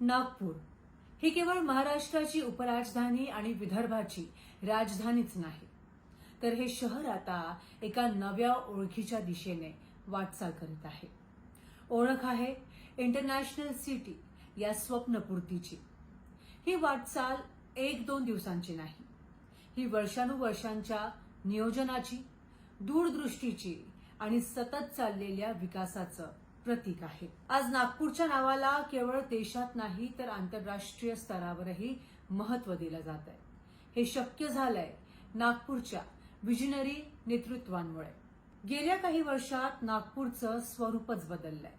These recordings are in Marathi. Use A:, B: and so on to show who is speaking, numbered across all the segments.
A: नागपूर. ही केवळ महाराष्ट्राची उपराजधानी आणि विदर्भाची राजधानीच नाही. तर हे शहर आता एका नव्या ओळखीच्या दिशेने वाटचाल करीत आहे. ओळख आहे इंटरनॅशनल सिटी या स्वप्नपूर्तीची. ही वाटचाल एक दोन दिवसांची नाही. ही वर्षानुवर्षांच्या नियोजनाची दूरदृष्टीची आणि सतत चाललेल्या विकासाचं प्रतीक आहे. आज नागपूरच्या नावाला केवळ देशात नाही तर आंतरराष्ट्रीय स्तरावरही महत्त्व दिलं जात आहे हे शक्य झालंय नागपूरच्या विजनरी नेतृत्वांमुळे. गेल्या काही वर्षात नागपूरचं स्वरूपच बदललंय.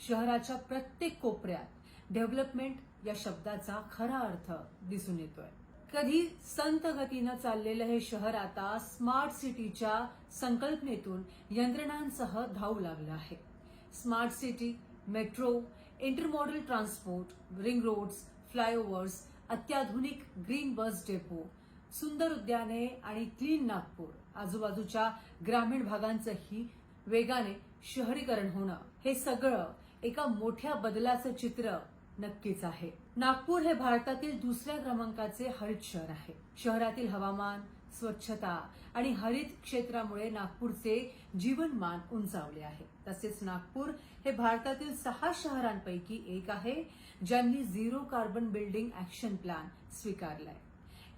A: शहराच्या प्रत्येक कोपऱ्यात डेव्हलपमेंट या शब्दाचा खरा अर्थ दिसून येतोय. कधी संत गतीनं चाललेलं हे शहर आता स्मार्ट सिटीच्या संकल्पनेतून यंत्रणांसह धावू लागलं आहे. Smart city metro intermodal transport ring roads flyovers अत्याधुनिक ग्रीन बस डेपो सुंदर उद्याने आणि क्लीन नागपूर. आजूबाजूच्या ग्रामीण भागांचंही वेगाने शहरीकरण होणं. हे सगळं एका मोठ्या बदलाचं चित्र नक्कीच आहे. नागपूर हे भारतातील दुसऱ्या क्रमांकाचे हरित शहर आहे. शहरातील हवामान स्वच्छता आणि हरित क्षेत्रामुळे नागपूरचे जीवनमान उंचावले आहे. तसेच नागपूर हे भारतातील सहा शहरांपैकी एक आहे ज्यांनी zero carbon building action plan स्वीकारलाय.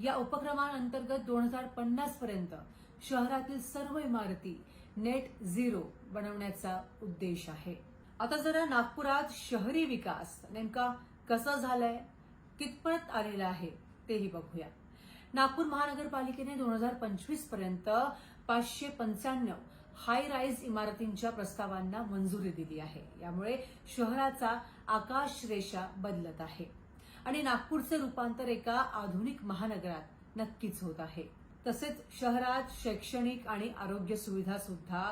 A: या उपक्रमांतर्गत दोन हजार पन्नास पर्यंत शहरातील सर्व इमारती नेट झिरो बनवण्याचा उद्देश आहे. आता जरा नागपुरात शहरी विकास नेमका कसा झालाय कितपत आलेला आहे तेही बघूया. नागपूर महानगरपालिकेने दोन हजार पंचवीसपर्यंत पाचशे पंच्याण्णव हाय राईज इमारतींच्या प्रस्तावांना मंजुरी दिली आहे. यामुळे शहराचा आकाश रेषा बदलत आहे. आणि नागपूरचे रूपांतर एका आधुनिक महानगरात नक्कीच होत आहे. तसेच शहरात शैक्षणिक आणि आरोग्य सुविधा सुद्धा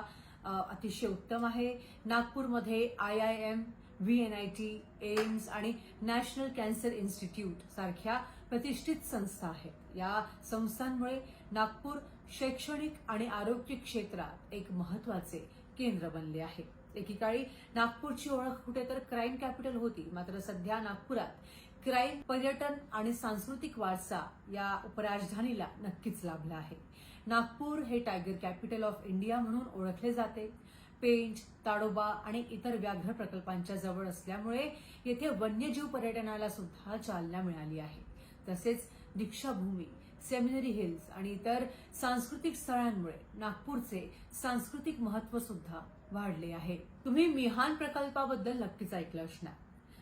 A: अतिशय उत्तम आहे. नागपूरमध्ये I I M V N I T AIIMS आणि नॅशनल कॅन्सर इन्स्टिट्यूट सारख्या प्रतिष्ठित संस्था आहेत. या संस्थांमुळे नागपूर शैक्षणिक आणि आरोग्य क्षेत्रात एक महत्त्वाचे केंद्र बनले आहे. एकेकाळी नागपूरची ओळख कुठे तर क्राईम कॅपिटल होती. मात्र सध्या नागपुरात क्राईम पर्यटन आणि सांस्कृतिक वारसा या उपराजधानीला नक्कीच लाभला आहे. नागपूर हे टायगर कॅपिटल ऑफ इंडिया म्हणून ओळखले जाते. पेंच ताडोबा आणि इतर व्याघ्र प्रकल्पांच्या जवळ असल्यामुळे येथे वन्यजीव पर्यटनाला सुद्धा चालना मिळाली आहे. तसेच दीक्षाभूमी सेमिनरी हिल्स आणि इतर सांस्कृतिक स्थळांमुळे नागपूरचे सांस्कृतिक महत्त्व सुद्धा वाढले आहे. तुम्ही मिहान प्रकल्पाबद्दल नक्कीच ऐकलं असणार.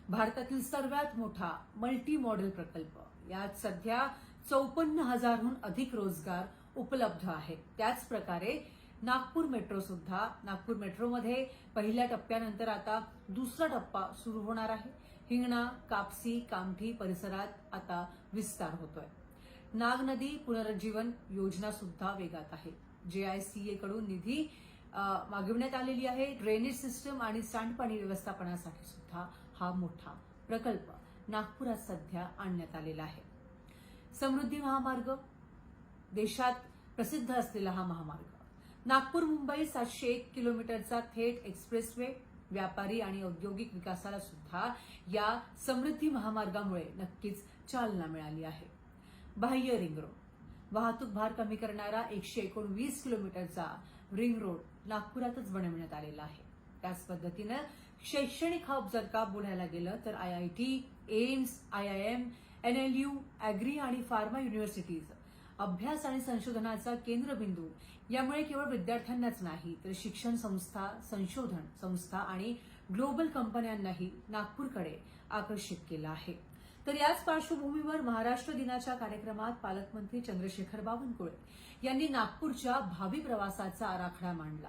A: भारतातील सर्वात मोठा मल्टी मॉडेल प्रकल्प. यात सध्या चौपन्न हजारहून अधिक रोजगार उपलब्ध आहेत त्याच प्रकारे नागपूर मेट्रो सुद्धा नागपूर मेट्रोमध्ये पहिल्या टप्प्यानंतर आता दुसरा टप्पा सुरू होणार आहे. हिंगणा कापसी कामठी परिसरात आता विस्तार होतोय. नाग नदी पुनरुज्जीवन योजना सुद्धा वेगात आहे. जेआयसीए कडून निधी मागविण्यात आलेली आहे. ड्रेनेज सिस्टम आणि सांडपाणी व्यवस्थापनासाठी सुद्धा हा मोठा प्रकल्प नागपुरात सध्या आणण्यात आलेला आहे. समृद्धी महामार्ग देशात प्रसिद्ध असलेला हा महामार्ग. नागपूर मुंबई सातशे एक किलोमीटरचा थेट एक्सप्रेसवे व्यापारी आणि औद्योगिक विकासाला सुद्धा या समृद्धी महामार्गामुळे नक्कीच चालना मिळाली आहे. बाह्य रिंग रोड वाहतूक भार कमी करणारा एकशे एकोणवीस किलोमीटरचा रिंग रोड नागपुरातच बनवण्यात आलेला आहे. त्याच पद्धतीनं शैक्षणिक हब जर का बोलायला गेलं तर I I T AIIMS I I M NLU agri आणि फार्मा युनिव्हर्सिटीज अभ्यास आणि संशोधनाचा केंद्रबिंदू. यामुळे केवळ विद्यार्थ्यांनाच नाही तर शिक्षण संस्था संशोधन संस्था आणि ग्लोबल कंपन्यांनाही नागपूरकडे आकर्षित केलं आहे. तर याच पार्श्वभूमीवर महाराष्ट्र दिनाच्या कार्यक्रमात पालकमंत्री चंद्रशेखर बावनकुळे यांनी नागपूरच्या भावी प्रवासाचा आराखडा मांडला.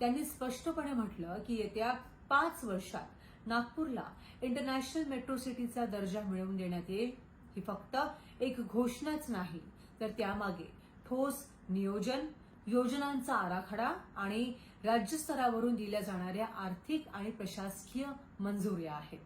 A: त्यांनी स्पष्टपणे म्हटलं की येत्या पाच वर्षात नागपूरला इंटरनॅशनल मेट्रो सिटीचा दर्जा मिळवून देण्यात येईल. ही फक्त एक घोषणाच नाही तर त्यामागे ठोस नियोजन योजनांचा आराखडा आणि राज्यस्तरावरून दिल्या जाणाऱ्या आर्थिक आणि प्रशासकीय मंजुऱ्या आहेत.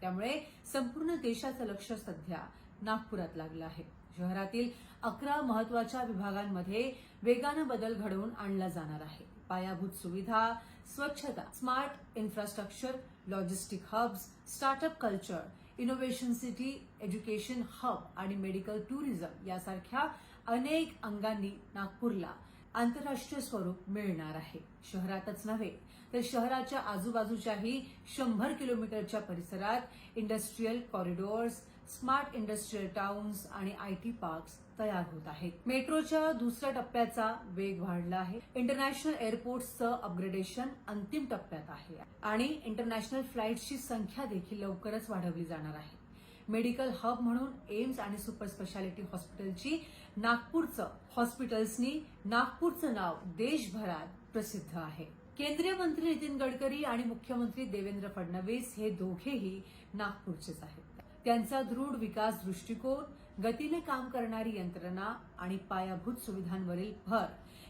A: त्यामुळे संपूर्ण देशाचं लक्ष सध्या नागपुरात लागलं आहे. शहरातील अकरा महत्त्वाच्या विभागांमध्ये वेगानं बदल घडवून आणला जाणार आहे. पायाभूत सुविधा स्वच्छता smart infrastructure logistic hubs startup culture innovation city education hub आणि मेडिकल टुरिझम यासारख्या अनेक अंगांनी नागपूरला आंतरराष्ट्रीय स्वरूप मिळणार आहे. शहरातच नव्हे तर शहराच्या आजूबाजूच्याही शंभर किलोमीटरच्या परिसरात industrial corridors smart industrial towns आणि आयटी पार्क्स तयार होत आहेत. मेट्रोच्या दुसऱ्या टप्प्याचा वेग वाढला आहे. इंटरनॅशनल एअरपोर्टचं अपग्रेडेशन अंतिम टप्प्यात आहे आणि इंटरनॅशनल फ्लाईट्सची संख्या देखील लवकरच वाढवली जाणार आहे. मेडिकल हब म्हणून एम्स आणि सुपर स्पेशालिटी हॉस्पिटलची नागपूरचं हॉस्पिटल्सनी नागपूरचं नाव देशभरात प्रसिद्ध आहे. केंद्रीय मंत्री नितीन गडकरी आणि मुख्यमंत्री देवेंद्र फडणवीस हे दोघेही नागपूरचेच आहेत. त्यांचा दृढ विकास दृष्टिकोन गतीने काम करणारी यंत्रणा आणि पायाभूत सुविधांवरील भर.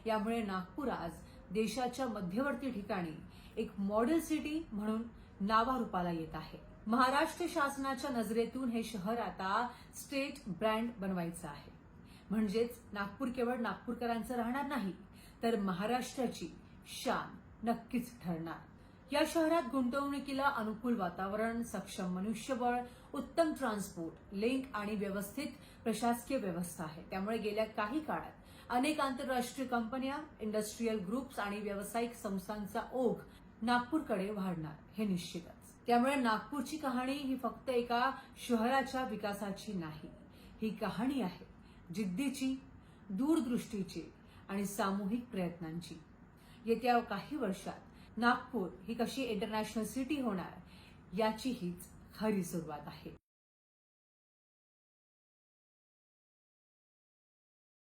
A: यामुळे नागपूर आज देशाच्या मध्यवर्ती ठिकाणी एक मॉडेल सिटी म्हणून नावारूपाला येत आहे. महाराष्ट्र शासनाच्या नजरेतून हे शहर आता स्टेट ब्रँड बनवायचं आहे. म्हणजेच नागपूर केवळ नागपूरकरांचं राहणार नाही तर महाराष्ट्राची शान नक्कीच ठरणार. या शहरात गुंतवणुकीला अनुकूल वातावरण सक्षम मनुष्यबळ उत्तम ट्रान्सपोर्ट लिंक आणि व्यवस्थित प्रशासकीय व्यवस्था आहे. त्यामुळे गेल्या काही काळात अनेक आंतरराष्ट्रीय कंपन्या इंडस्ट्रीयल ग्रुप्स आणि व्यावसायिक संस्थांचा ओघ नागपूरकडे वाढणार हे निश्चितच. त्यामुळे नागपूरची कहाणी ही फक्त एका शहराच्या विकासाची नाही ही कहाणी आहे जिद्दीची दूरदृष्टीची आणि सामूहिक प्रयत्नांची. येत्या काही वर्षात नागपूर ही कशी इंटरनॅशनल सिटी होणार याची हीच खरी सुरुवात आहे.